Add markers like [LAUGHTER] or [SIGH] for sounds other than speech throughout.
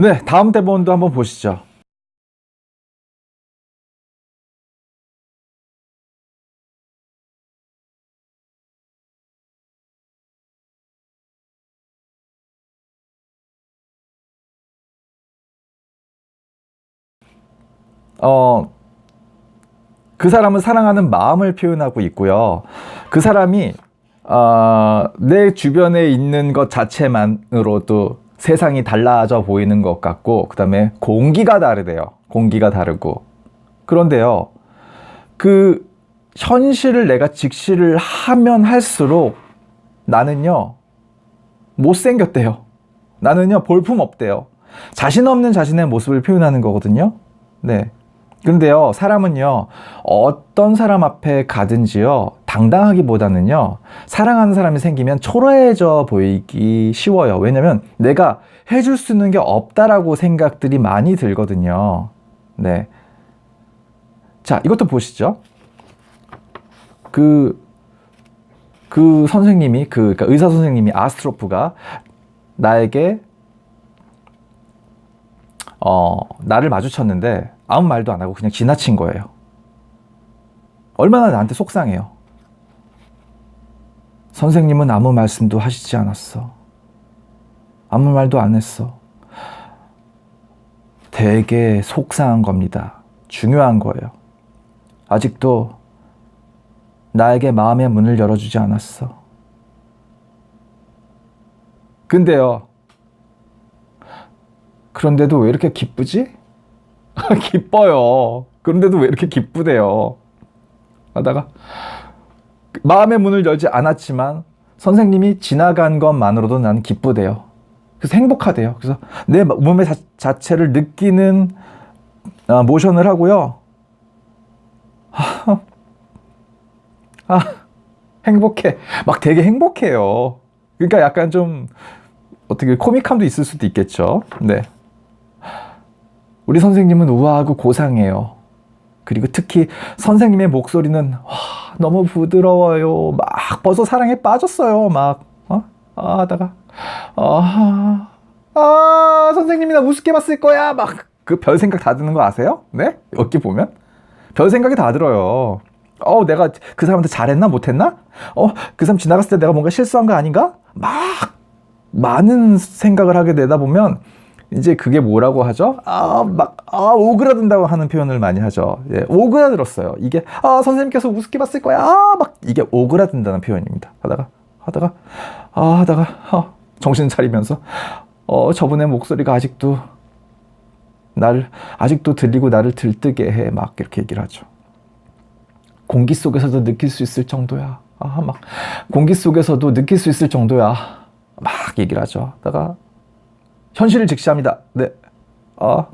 네, 다음 대본도 한번 보시죠. 어, 그 사람은 사랑하는 마음을 표현하고 있고요. 그 사람이 어, 내 주변에 있는 것 자체만으로도 세상이 달라져 보이는 것 같고, 그 다음에 공기가 다르대요. 공기가 다르고. 그런데요, 그 현실을 내가 직시를 하면 할수록 나는요, 못생겼대요. 나는요, 볼품 없대요. 자신 없는 자신의 모습을 표현하는 거거든요. 네. 근데요, 사람은요, 어떤 사람 앞에 가든지요, 당당하기보다는요, 사랑하는 사람이 생기면 초라해져 보이기 쉬워요. 왜냐면 내가 해줄 수 있는 게 없다라고 생각들이 많이 들거든요. 네. 자, 이것도 보시죠. 그, 그 선생님이, 그, 그러니까 의사 선생님이 아스트로프가 나에게 어, 나를 마주쳤는데 아무 말도 안 하고 그냥 지나친 거예요. 얼마나 나한테 속상해요. 선생님은 아무 말씀도 하시지 않았어. 아무 말도 안 했어. 되게 속상한 겁니다. 중요한 거예요. 아직도 나에게 마음의 문을 열어주지 않았어. 근데요, 그런데도 왜 이렇게 기쁘지? [LAUGHS] 기뻐요. 그런데도 왜 이렇게 기쁘대요? 하다가 마음의 문을 열지 않았지만 선생님이 지나간 것만으로도 나는 기쁘대요. 그래서 행복하대요. 그래서 내 몸의 자, 자체를 느끼는 아, 모션을 하고요. 아, 아, 행복해. 막 되게 행복해요. 그러니까 약간 좀 어떻게 코믹함도 있을 수도 있겠죠. 네. 우리 선생님은 우아하고 고상해요. 그리고 특히 선생님의 목소리는 와, 너무 부드러워요. 막 벌써 사랑에 빠졌어요. 막 어? 아, 하다가 아, 아 선생님이 나 우습게 봤을 거야. 막 그 별 생각 다 드는 거 아세요? 네? 여기 보면 별 생각이 다 들어요. 어, 내가 그 사람한테 잘했나 못했나? 어, 그 사람 지나갔을 때 내가 뭔가 실수한 거 아닌가? 막 많은 생각을 하게 되다 보면 이제 그게 뭐라고 하죠? 아, 막, 아, 오그라든다고 하는 표현을 많이 하죠. 예, 오그라들었어요. 이게, 아, 선생님께서 우습게 봤을 거야. 아, 막, 이게 오그라든다는 표현입니다. 하다가, 하다가, 아, 하다가, 어, 정신 차리면서, 어, 저분의 목소리가 아직도, 나를, 아직도 들리고 나를 들뜨게 해. 막, 이렇게 얘기를 하죠. 공기 속에서도 느낄 수 있을 정도야. 아, 막, 공기 속에서도 느낄 수 있을 정도야. 막 얘기를 하죠. 하다가, 현실을 직시합니다. 네. 아.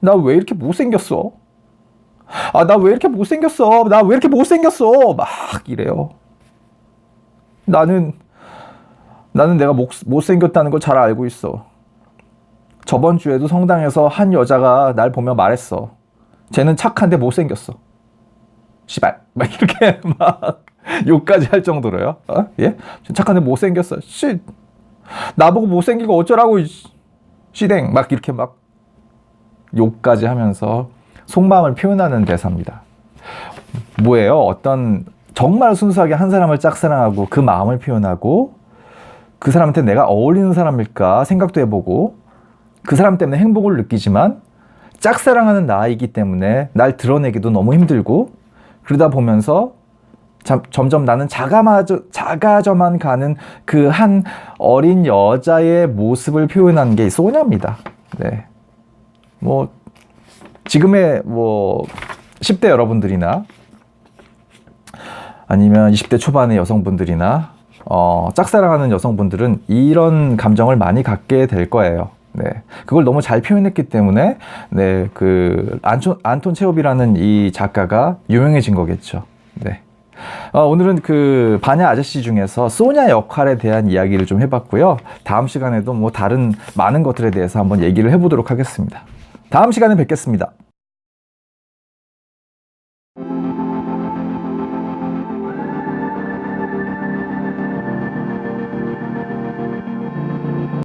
나 왜 이렇게 못생겼어? 아, 나 왜 이렇게 못생겼어? 나 왜 이렇게 못생겼어? 막 이래요. 나는, 나는 내가 못, 못생겼다는 걸 잘 알고 있어. 저번 주에도 성당에서 한 여자가 날 보며 말했어. 쟤는 착한데 못생겼어. 시발. 막 이렇게 [LAUGHS] 막 욕까지 할 정도로요. 어? 예? 착한데 못생겼어. 씨. 나보고 못생기고 어쩌라고 시댕 막 이렇게 막 욕까지 하면서 속마음을 표현하는 대사입니다. 뭐예요? 어떤 정말 순수하게 한 사람을 짝사랑하고 그 마음을 표현하고 그 사람한테 내가 어울리는 사람일까 생각도 해보고 그 사람 때문에 행복을 느끼지만 짝사랑하는 나이기 때문에 날 드러내기도 너무 힘들고 그러다 보면서 자, 점점 나는 작아마저, 작아져만 가는 그 한 어린 여자의 모습을 표현한 게 소녀입니다. 네. 뭐, 지금의 뭐, 10대 여러분들이나 아니면 20대 초반의 여성분들이나 어, 짝사랑하는 여성분들은 이런 감정을 많이 갖게 될 거예요. 네. 그걸 너무 잘 표현했기 때문에, 네, 그, 안톤, 안톤 체홉이라는 이 작가가 유명해진 거겠죠. 네. 어, 오늘은 그 바냐 아저씨 중에서 소냐 역할에 대한 이야기를 좀 해봤고요. 다음 시간에도 뭐 다른 많은 것들에 대해서 한번 얘기를 해보도록 하겠습니다. 다음 시간에 뵙겠습니다.